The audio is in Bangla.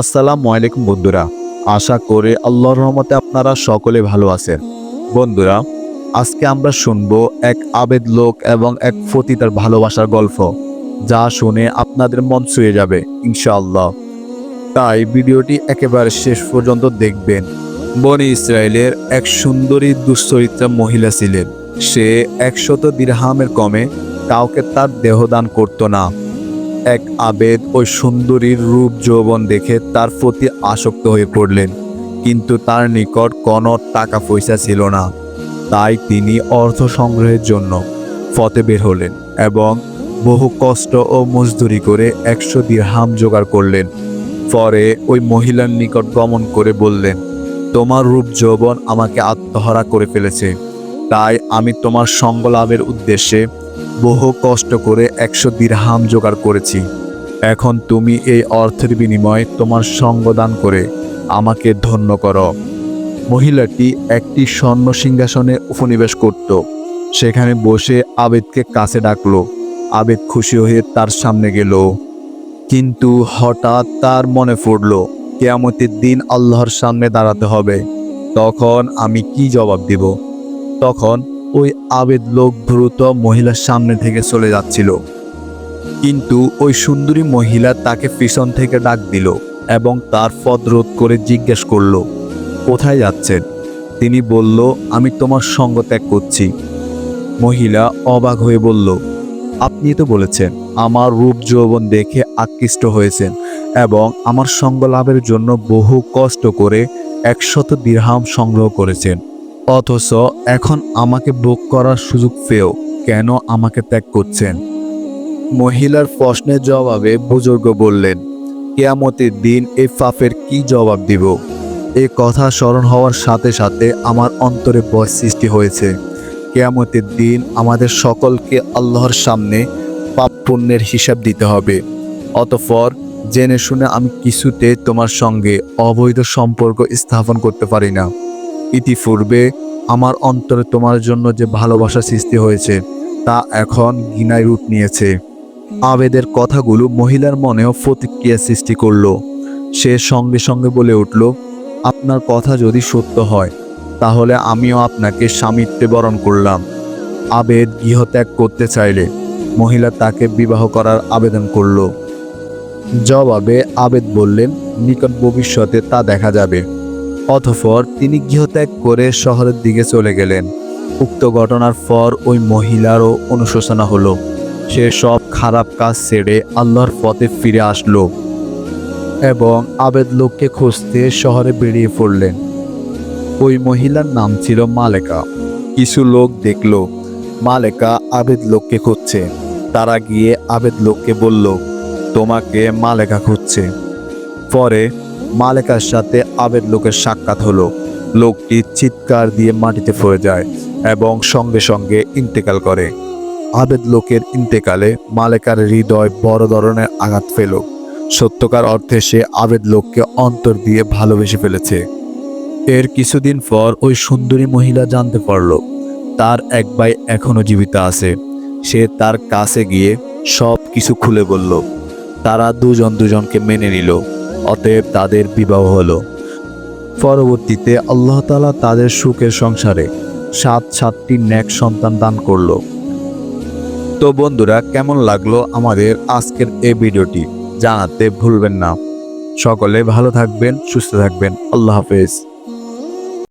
আসসালামু আলাইকুম বন্ধুরা। আশা করে আল্লাহর রহমতে আপনারা সকলে ভালো আছেন। বন্ধুরা, আজকে আমরা শুনব এক আবেদ লোক এবং এক ফতি তার ভালোবাসার গল্প। যা শুনে আপনাদের মন ছুঁয়ে যাবে, ইনশাআল্লাহ। তাই ভিডিওটি একেবারে শেষ পর্যন্ত দেখবেন। বনি ইসরায়েলের এক সুন্দরী দুশ্চরিত্রা মহিলা ছিলেন। সে একশত দিরহামের কমে কাউকে তার দেহদান করত না। এক আবেদ ওই সুন্দরীর রূপ যৌবন দেখে তার প্রতি আসক্ত হয়ে পড়লেন। কিন্তু তার নিকট কোনো টাকা পয়সা ছিল না। তাই তিনি অর্থ সংগ্রহের জন্য ফতে বের হলেন এবং বহু কষ্ট ও মজদুরি করে একশো দিরহাম জোগাড় করলেন। পরে ওই মহিলার নিকট গমন করে বললেন, তোমার রূপ যৌবন আমাকে আত্মহারা করে ফেলেছে। তাই আমি তোমার সঙ্গ লাভের উদ্দেশ্যে বহু কষ্ট করে একশো দিরহাম জোগাড় করেছি। এখন তুমি এই অর্থের বিনিময়ে তোমার সঙ্গ দান করে আমাকে ধন্য কর। মহিলাটি একটি স্বর্ণ সিংহাসনে উপনিবেশ করত। সেখানে বসে আবেদকে কাছে ডাকলো। আবেদ খুশি হয়ে তার সামনে গেল। কিন্তু হঠাৎ তার মনে পড়ল, কেয়ামতের দিন আল্লাহর সামনে দাঁড়াতে হবে। তখন আমি কি জবাব দিব? তখন ওই আবেদ লোক দ্রুত মহিলার সামনে থেকে চলে যাচ্ছিল। কিন্তু ওই সুন্দরী মহিলা তাকে পিছন থেকে ডাক দিল এবং তার পদ রোধ করে জিজ্ঞেস করল, কোথায় যাচ্ছেন? তিনি বলল, আমি তোমার সঙ্গ ত্যাগ করছি। মহিলা অবাক হয়ে বলল, আপনি তো বলেছেন, আমার রূপ যৌবন দেখে আকৃষ্ট হয়েছেন এবং আমার সঙ্গ লাভের জন্য বহু কষ্ট করে একশত দিরহাম সংগ্রহ করেছেন। অথচ এখন আমাকে বুক করার সুযোগ পেয়েও কেন আমাকে ত্যাগ করছেন? মহিলার প্রশ্নের জবাবে বুজুর্গ বললেন, কেয়ামতের দিন এই পাপের কি জবাব দিব? এ কথা স্মরণ হওয়ার সাথে সাথে আমার অন্তরে ভয় সৃষ্টি হয়েছে। কেয়ামতের দিন আমাদের সকলকে আল্লাহর সামনে পাপ পুণ্যের হিসাব দিতে হবে। অতঃপর জেনে শুনে আমি কিছুতে তোমার সঙ্গে অবৈধ সম্পর্ক স্থাপন করতে পারি না। ইতিপূর্বে আমার অন্তরে তোমার জন্য যে ভালোবাসা সৃষ্টি হয়েছে, তা এখন ঘৃণায় রূপ নিয়েছে। আবেদের কথাগুলো মহিলার মনেও প্রতিক্রিয়া সৃষ্টি করল। সে সঙ্গে সঙ্গে বলে উঠল, আপনার কথা যদি সত্য হয়, তাহলে আমিও আপনাকে স্বামিত্বে বরণ করলাম। আবেদ গৃহত্যাগ করতে চাইলে মহিলা তাকে বিবাহ করার আবেদন করল। জবাবে আবেদ বললেন, নিকট ভবিষ্যতে তা দেখা যাবে। অতঃপর তিনি গৃহত্যাগ করে শহরের দিকে চলে গেলেন। উক্ত ঘটনার পর ওই মহিলারও অনুশোচনা হলো। সে সব খারাপ কাজ ছেড়ে আল্লাহর পথে ফিরে আসলো এবং আবেদ লোককে খুঁজতে শহরে বেরিয়ে পড়লেন। ওই মহিলার নাম ছিল মালেকা। কিছু লোক দেখল, মালেকা আবেদ লোককে খুঁজছে। তারা গিয়ে আবেদ লোককে বলল, তোমাকে মালেকা খুঁজছে। পরে মালেকার সাথে আবেদ লোকের সাক্ষাৎ হলো। লোকটি চিৎকার দিয়ে মাটিতে পড়ে যায় এবং সঙ্গে সঙ্গে ইন্তেকাল করে। আবেদ লোকের ইন্তেকালে মালেকার হৃদয় বড় ধরনের আঘাত পেল। সত্যকার অর্থে সে আবেদ লোককে অন্তর দিয়ে ভালোবেসে ফেলেছে। এর কিছুদিন পর ওই সুন্দরী মহিলা জানতে পারল, তার এক ভাই এখনও জীবিত আছে। সে তার কাছে গিয়ে সব কিছু খুলে বলল। তারা দুজন দুজনকে মেনে নিল। অতএব তাদের বিবাহ হলো। পরবর্তীতে আল্লাহ তালা তাদের সুখের সংসারে সাত সাতটি ন্যাক সন্তান দান করল। তো বন্ধুরা, কেমন লাগল আমাদের আজকের এই ভিডিওটি জানাতে ভুলবেন না। সকলে ভালো থাকবেন, সুস্থ থাকবেন। আল্লাহ হাফেজ।